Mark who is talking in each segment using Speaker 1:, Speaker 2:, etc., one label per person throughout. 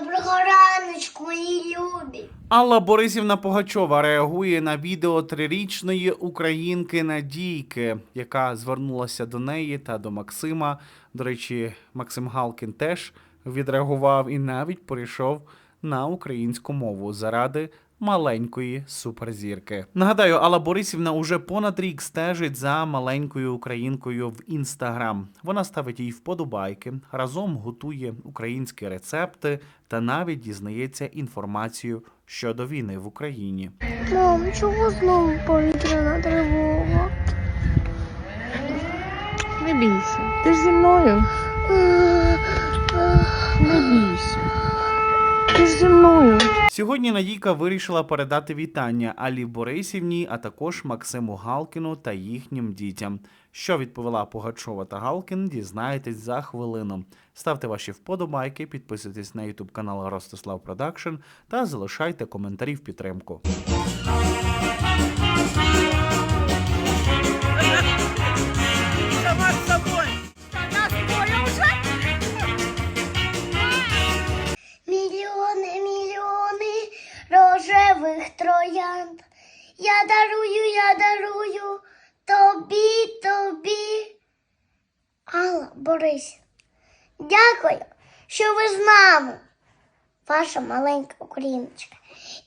Speaker 1: Доброго раночку, мої любі.
Speaker 2: Алла Борисівна Пугачова реагує на відео трирічної українки Надійки, яка звернулася до неї та до Максима. До речі, Максим Галкін теж відреагував і навіть перейшов на українську мову заради маленької суперзірки. Нагадаю, Алла Борисівна уже понад рік стежить за маленькою українкою в інстаграм. Вона ставить їй вподобайки, разом готує українські рецепти та навіть дізнається інформацію щодо війни в Україні.
Speaker 1: Мам, чого знову повітряна тривога?
Speaker 3: Не бійся. Ти ж зі мною. Не бійся. Ти ж зі мною.
Speaker 2: Сьогодні Надійка вирішила передати вітання Алі Борисівні, а також Максиму Галкіну та їхнім дітям. Що відповіла Пугачова та Галкін, дізнаєтесь за хвилину. Ставте ваші вподобайки, підписуйтесь на ютуб канал Ростислав Продакшн та залишайте коментарі в підтримку.
Speaker 1: Троянд. Я дарую, я дарую тобі, тобі. Алла Борисівна, дякую, що ви з нами, ваша маленька україночка.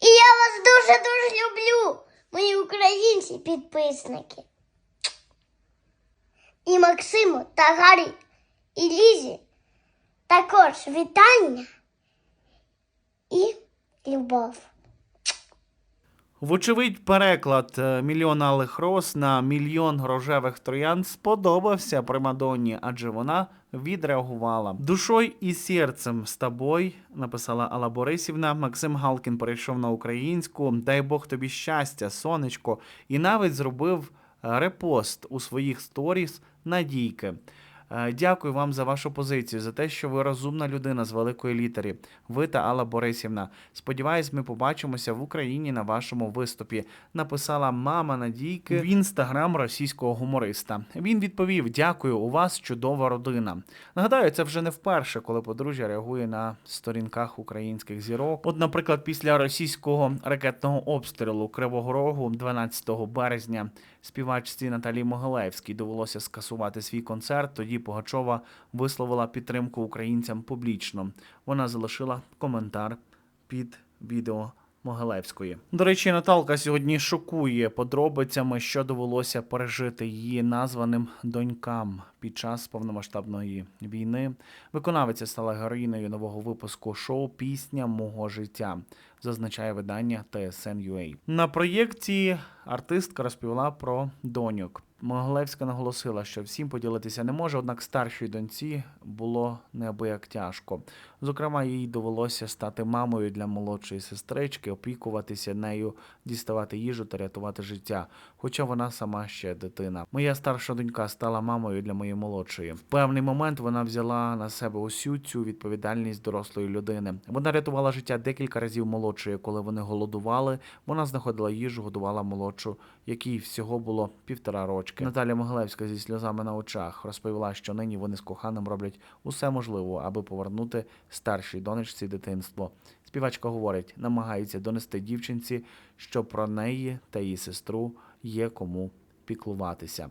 Speaker 1: І я вас дуже-дуже люблю, мої українці підписники. І Максиму та Гарі, і Лізі також вітання і любов.
Speaker 2: Вочевидь, переклад е, мільйон алих роз на мільйон рожевих троянд сподобався Примадонні, адже вона відреагувала. Душою і серцем з тобою, написала Алла Борисівна. Максим Галкін перейшов на українську. Дай Бог тобі щастя, сонечко, і навіть зробив е, репост у своїх сторіс Надійки. Е, Дякую вам за вашу позицію, за те, що ви розумна людина з великої літери. Ви та Алла Борисівна. Сподіваюсь, ми побачимося в Україні на вашому виступі. Написала мама Надійки в інстаграм російського гумориста. Він відповів: Дякую, у вас чудова родина. Нагадаю, це вже не вперше, коли подружжя реагує на сторінках українських зірок. От, наприклад, після російського ракетного обстрілу Кривого Рогу 12 березня співачці Наталії Могилевській довелося скасувати свій концерт. Тоді Пугачова висловила підтримку українцям публічно. Вона залишила коментар під відео. Могилевської. До речі, Наталка сьогодні шокує подробицями, що довелося пережити її названим донькам під час повномасштабної війни. Виконавиця стала героїною нового випуску шоу Пісня мого життя, зазначає видання TSN.ua. На проєкті артистка розповіла про доньок. Могилевська наголосила, що всім поділитися не може, однак старшій доньці було неабияк тяжко. Зокрема, їй довелося стати мамою для молодшої сестрички, опікуватися нею, діставати їжу та рятувати життя. Хоча вона сама ще дитина. Моя старша донька стала мамою для моєї молодшої. В певний момент вона взяла на себе усю цю відповідальність дорослої людини. Вона рятувала життя декілька разів молодшої, коли вони голодували. Вона знаходила їжу, годувала молодшу, якій всього було півтора рочки. Наталя Могилевська зі сльозами на очах розповіла, що нині вони з коханим роблять усе можливе, аби повернути старшій донечці дитинство. Співачка говорить, намагається донести дівчинці, що про неї та її сестру є кому піклуватися.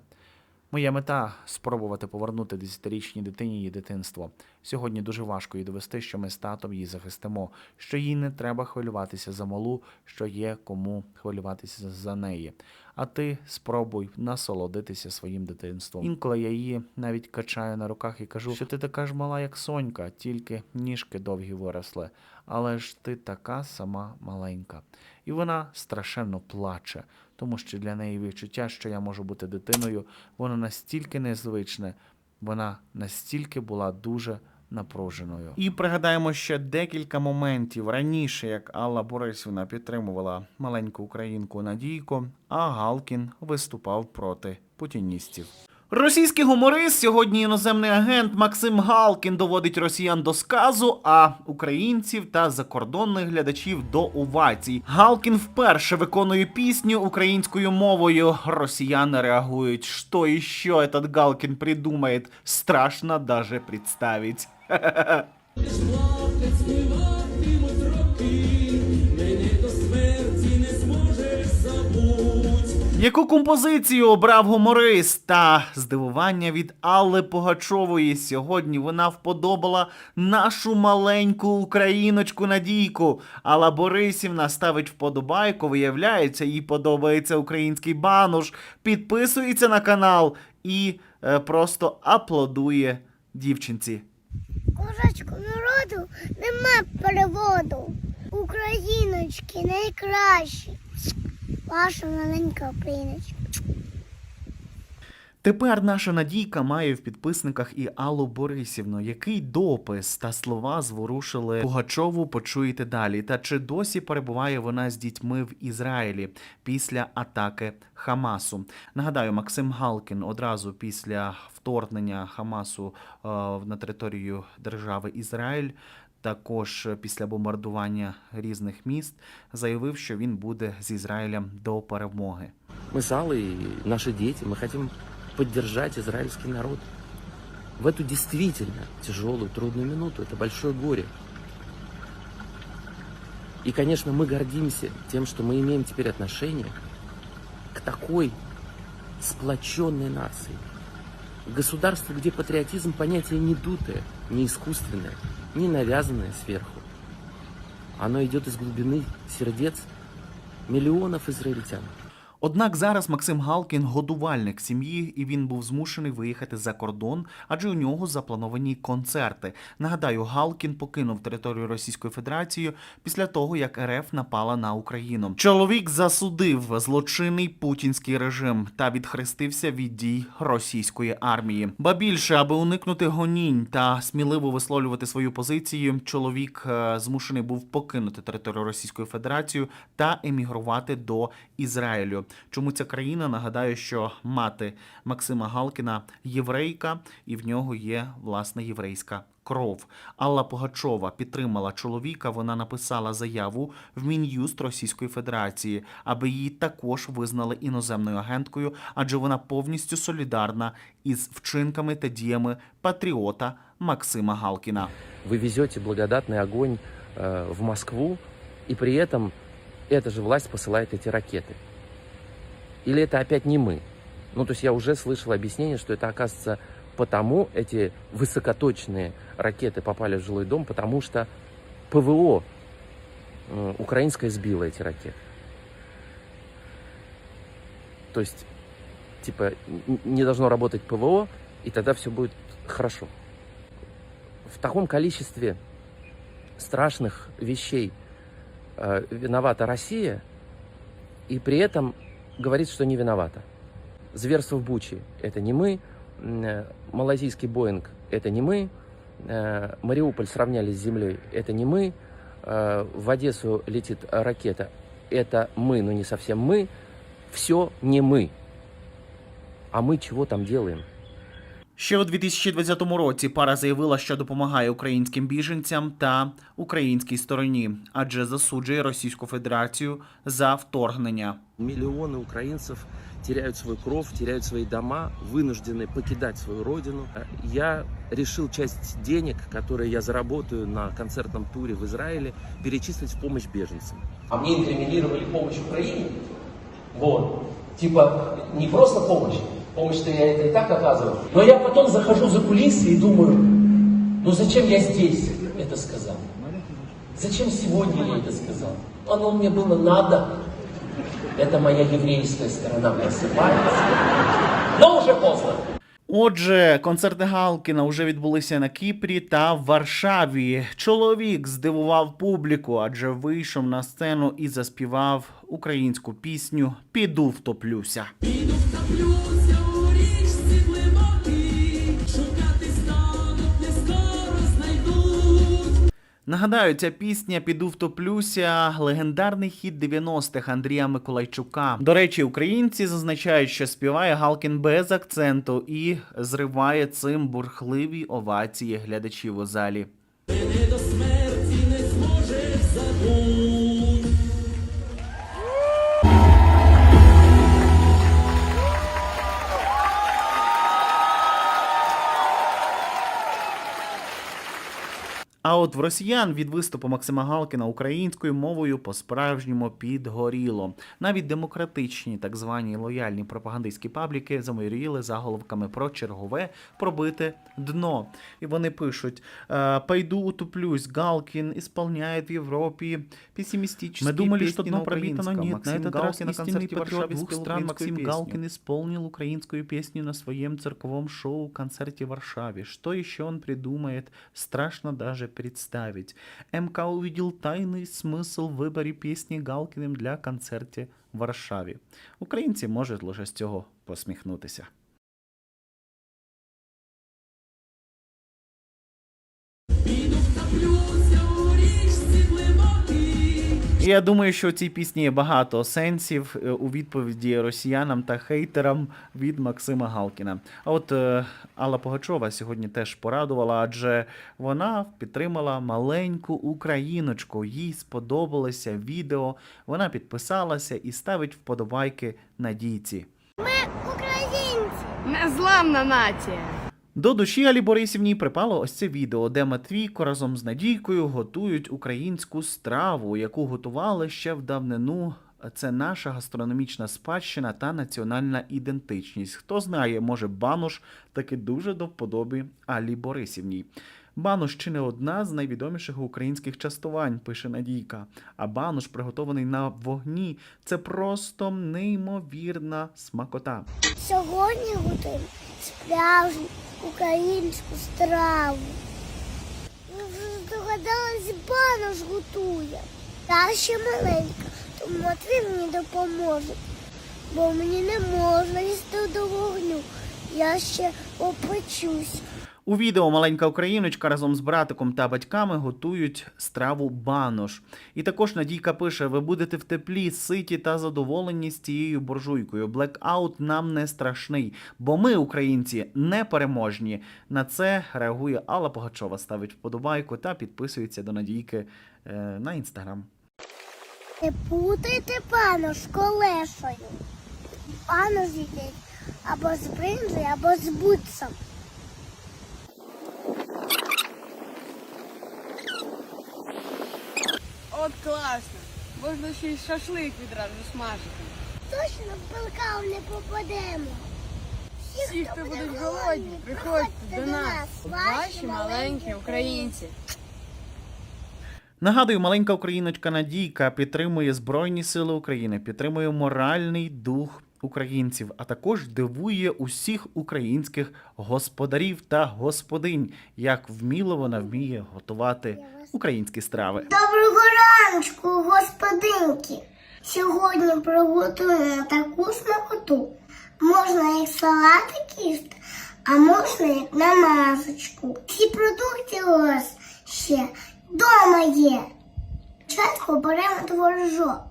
Speaker 2: Моя мета спробувати повернути десятирічній дитині її дитинство. Сьогодні дуже важко їй довести, що ми з татом її захистимо, що їй не треба хвилюватися за малу, що є кому хвилюватися за неї. А ти спробуй насолодитися своїм дитинством. Інколи я її навіть качаю на руках і кажу, що ти така ж мала, як сонька, тільки ніжки довгі виросли. Але ж ти така сама маленька. І вона страшенно плаче, тому що для неї відчуття, що я можу бути дитиною, воно настільки незвичне, вона настільки була дуже напруженою. І пригадаємо ще декілька моментів раніше, як Алла Борисівна підтримувала маленьку українку Надійку, а Галкін виступав проти путіністів. Російський гуморист, сьогодні іноземний агент Максим Галкін доводить росіян до сказу, а українців та закордонних глядачів до овацій. Галкін вперше виконує пісню українською мовою. Росіяни реагують, що і що этот Галкін придумает, страшно даже представить. Яку композицію обрав гуморист? Та здивування від Алли Погачової. Сьогодні вона вподобала нашу маленьку україночку Надійку. Алла Борисівна ставить вподобайку. Виявляється, їй подобається український бануш. Підписується на канал і е, просто аплодує дівчинці.
Speaker 1: Козацьку народу нема переводу. Україночки найкращі. Ваша маленька україночка.
Speaker 2: Тепер наша Надійка має в підписниках і Аллу Борисівну, який допис та слова зворушили Пугачову. Почуєте далі. Та чи досі перебуває вона з дітьми в Ізраїлі після атаки Хамасу? Нагадаю, Максим Галкін одразу після вторгнення Хамасу е, на територію держави Ізраїль Також після бомбардування різних міст заявив, що він буде з Ізраїлем до перемоги.
Speaker 4: Мы с Аллой и наши дети, мы хотим поддержать израильский народ. В эту действительно тяжелую, трудную минуту. Это большое горе. И, конечно, мы гордимся тем, что мы имеем теперь отношение к такой сплоченной нации. Государство, где патриотизм понятие не дутое, не искусственное, не навязанное сверху. Оно идет из глубины сердец миллионов израильтян.
Speaker 2: Однак зараз Максим Галкін годувальник сім'ї, і він був змушений виїхати за кордон, адже у нього заплановані концерти. Нагадаю, Галкін покинув територію Російської Федерації після того, як РФ напала на Україну. Чоловік засудив злочинний путінський режим та відхрестився від дій російської армії. Ба більше, аби уникнути гонінь та сміливо висловлювати свою позицію, чоловік е, змушений був покинути територію Російської Федерації та емігрувати до Ізраїлю. Чому ця країна? Нагадаю, що мати Максима Галкіна єврейка, і в нього є власне єврейська. Кров Алла Погачова підтримала чоловіка. Вона написала заяву в Мін'юст Російської Федерації, аби її також визнали іноземною агенткою, адже вона повністю солідарна із вчинками та діями патріота Максима Галкіна.
Speaker 4: Вы везете благодатный огонь э, в Москву, и при этом эта же власть посылает эти ракеты. Или это опять не мы? Ну, то есть я уже слышал объяснение, что это, оказывается, потому эти высокоточные ракеты попали в жилой дом, потому что ПВО э, украинское сбило эти ракеты. То есть, типа, не должно работать ПВО, и тогда все будет хорошо. В таком количестве страшных вещей э, виновата Россия, и при этом говорит, что не виновата. Зверство в Буче – это не мы, э, малазийский Боинг – это не мы, э, Мариуполь сравняли с землей – это не мы, э, в Одессу летит ракета – это мы, но не совсем мы, все не мы. А мы чего там делаем?
Speaker 2: Ще у 2020 році пара заявила, що допомагає українським біженцям та українській стороні, адже засуджує Російську Федерацію за вторгнення.
Speaker 4: Миллионы украинцев теряют свой кров, теряют свои дома, вынуждены покидать свою родину. Я решил часть денег, которые я заработаю на концертном туре в Израиле, перечислить в помощь беженцам.
Speaker 5: А мне инкриминировали помощь Украине. Вот. Типа, не просто помощь, помощь-то я это и так оказывал. Но я потом захожу за кулисы и думаю, ну зачем я здесь это сказал? Зачем сегодня я это сказал? Оно мне было надо. Это моя еврейская сторона просыпается. Но уже поздно.
Speaker 2: Отже, концерти Галкіна вже відбулися на Кіпрі та в Варшаві. Чоловік здивував публіку, адже вийшов на сцену і заспівав українську пісню Піду втоплюся. Нагадаю, ця пісня Піду втоплюся легендарний хіт 90-х Андрія Миколайчука. До речі, українці зазначають, що співає Галкін без акценту і зриває цим бурхливі овації глядачів у залі. А А от в росіян від виступу Максима Галкіна українською мовою по-справжньому підгоріло. Навіть демократичні, так звані лояльні пропагандистські пабліки заморіли заголовками про чергове пробите дно. І вони пишуть: е, «Пойду утуплюсь, Галкин исполняет в Европе пессимистические
Speaker 6: Мы думали, что
Speaker 2: песни
Speaker 6: дно
Speaker 2: на
Speaker 6: пробито, но
Speaker 2: украинском.
Speaker 6: нет.
Speaker 2: Максим
Speaker 6: На этот раз
Speaker 2: Галкин на
Speaker 6: истинный
Speaker 2: концерте в
Speaker 6: патриот
Speaker 2: Варшаве
Speaker 6: двух
Speaker 2: спел
Speaker 6: стран
Speaker 2: украинскую
Speaker 6: Максим
Speaker 2: песню.
Speaker 6: Галкин исполнил украинскую песню на своем цирковом шоу концерте в Варшаве. Что еще он придумает, страшно даже представить. МК увидел тайный смысл в выборе песни Галкиным для концерте в Варшаві. Українці можуть лише з цього посміхнутися. І я думаю, що у цій пісні є багато сенсів е, у відповіді росіянам та хейтерам від Максима Галкіна. А от е, Алла Погачова сьогодні теж порадувала, адже вона підтримала маленьку україночку. Їй сподобалося відео. Вона підписалася і ставить вподобайки Надійці.
Speaker 1: Ми Українці!
Speaker 3: Незламна нація.
Speaker 2: До душі Алі Борисівні припало ось це відео, де Матвійко разом з Надійкою готують українську страву, яку готували ще в давнину. Це наша гастрономічна спадщина та національна ідентичність. Хто знає, може, банош таки дуже до вподоби Алі Борисівній. Банош чи не одна з найвідоміших українських частувань, пише Надійка. А банош, приготований на вогні, це просто неймовірна смакота.
Speaker 1: Сьогодні готуємо справжню українську страву. Ви вже ж банош готує. Та ще маленька, тому Матвій мені допоможе. Бо мені не можна їсти до вогню. Я ще опечусь.
Speaker 2: У відео маленька україночка разом з братиком та батьками готують страву банош. І також Надійка пише: ви будете в теплі, ситі та задоволені з цією буржуйкою. Блекаут нам не страшний, бо ми, українці, не переможні. На це реагує Алла Погачова, ставить вподобайку та підписується до Надійки е, на інстаграм.
Speaker 1: Не путайте банош з колешою. Банош їдять або з бринзою, або з бутсом.
Speaker 3: От класно. Можна ще й шашлик відразу смажити.
Speaker 1: Точно в пилкав не попадемо.
Speaker 3: Всі, хто будуть голодні, приходьте до нас. Ваші маленькі українці.
Speaker 2: Нагадую, маленька україночка Надійка підтримує Збройні Сили України, підтримує моральний дух українців, а також дивує усіх українських господарів та господинь, як вміло вона вміє готувати українські страви.
Speaker 1: Доброго раночку, господинки! Сьогодні приготуємо таку смакоту. Можна як салатик їсти, а можна як намазочку. Ці продукти у вас ще вдома є. Спочатку беремо творожок.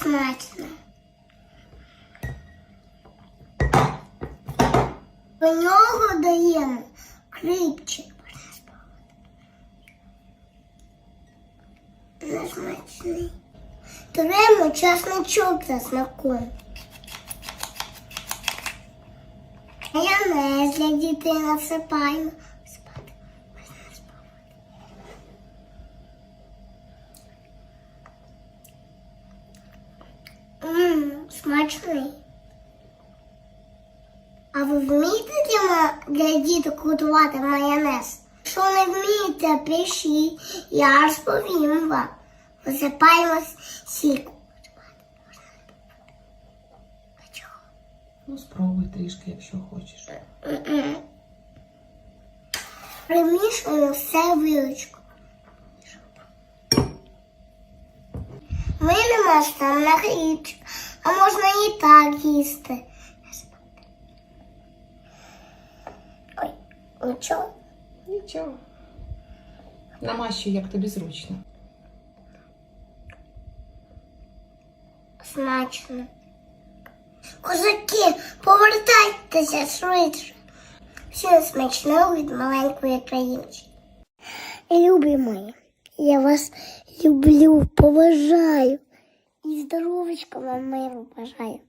Speaker 1: Смачно. До нього даємо крипчик. Несмачний. Беремо чесночок за смаком. Майонез для дітей насипаємо. Спати. Можна спробувати. Ммм, смачний. А ви вмієте для, ма- для діток готувати майонез? Що не вмієте, пишіть, я розповім вам. Висипаємо сік.
Speaker 7: Ну, спробуй трішки, якщо хочеш.
Speaker 1: Примішуємо все вилочку. Там на хлібчик, а можна і так їсти. Нічого.
Speaker 7: Нічого. Намащуй, як тобі зручно.
Speaker 1: Смачно. Козаки, повертайтеся швидше. Всім смачного від маленької країночки. Любі мої, я вас люблю, поважаю. І здоровечка вам миру бажаю.